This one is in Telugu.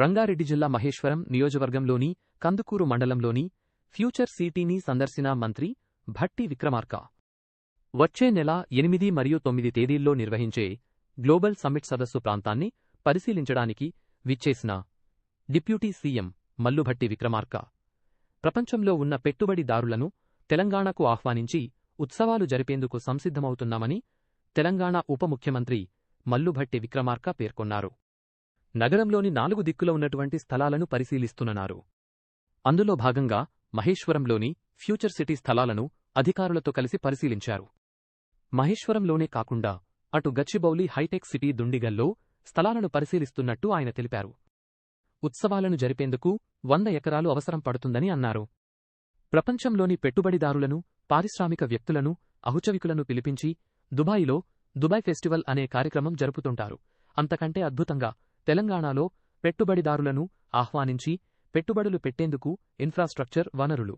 రంగారెడ్డి జిల్లా మహేశ్వరం నియోజకవర్గంలోని కందుకూరు మండలంలోని ఫ్యూచర్ సిటీని సందర్శిన మంత్రి భట్టి విక్రమార్క. వచ్చే నెల ఎనిమిది మరియు తొమ్మిది తేదీల్లో నిర్వహించే గ్లోబల్ సమ్మిట్ సదస్సు ప్రాంతాన్ని పరిశీలించడానికి విచ్చేసిన డిప్యూటీ సీఎం మల్లుభట్టి విక్రమార్క. ప్రపంచంలో ఉన్న పెట్టుబడిదారులను తెలంగాణకు ఆహ్వానించి ఉత్సవాలు జరిపేందుకు సంసిద్ధమవుతున్నామని తెలంగాణ ఉప ముఖ్యమంత్రి మల్లుభట్టి విక్రమార్క పేర్కొన్నారు. నగరంలోని నాలుగు దిక్కుల ఉన్నటువంటి స్థలాలను పరిశీలిస్తున్నారు అందులో భాగంగా మహేశ్వరంలోని ఫ్యూచర్ సిటీ స్థలాలను అధికారులతో కలిసి పరిశీలించారు. మహేశ్వరంలోనే కాకుండా అటు గచ్చిబౌలి హైటెక్ సిటీ దుండిగల్లో స్థలాలను పరిశీలిస్తున్నట్టు ఆయన తెలిపారు. ఉత్సవాలను జరిపేందుకు వంద ఎకరాలు అవసరం పడుతుందని అన్నారు. ప్రపంచంలోని పెట్టుబడిదారులను పారిశ్రామిక వ్యక్తులను అహుచవికులను పిలిపించి దుబాయిలో దుబాయ్ ఫెస్టివల్ అనే కార్యక్రమం జరుపుతుంటారు. అంతకంటే అద్భుతంగా తెలంగాణలో పెట్టుబడిదారులను ఆహ్వానించి పెట్టుబడులు పెట్టేందుకు ఇన్ఫ్రాస్ట్రక్చర్ వనరులు.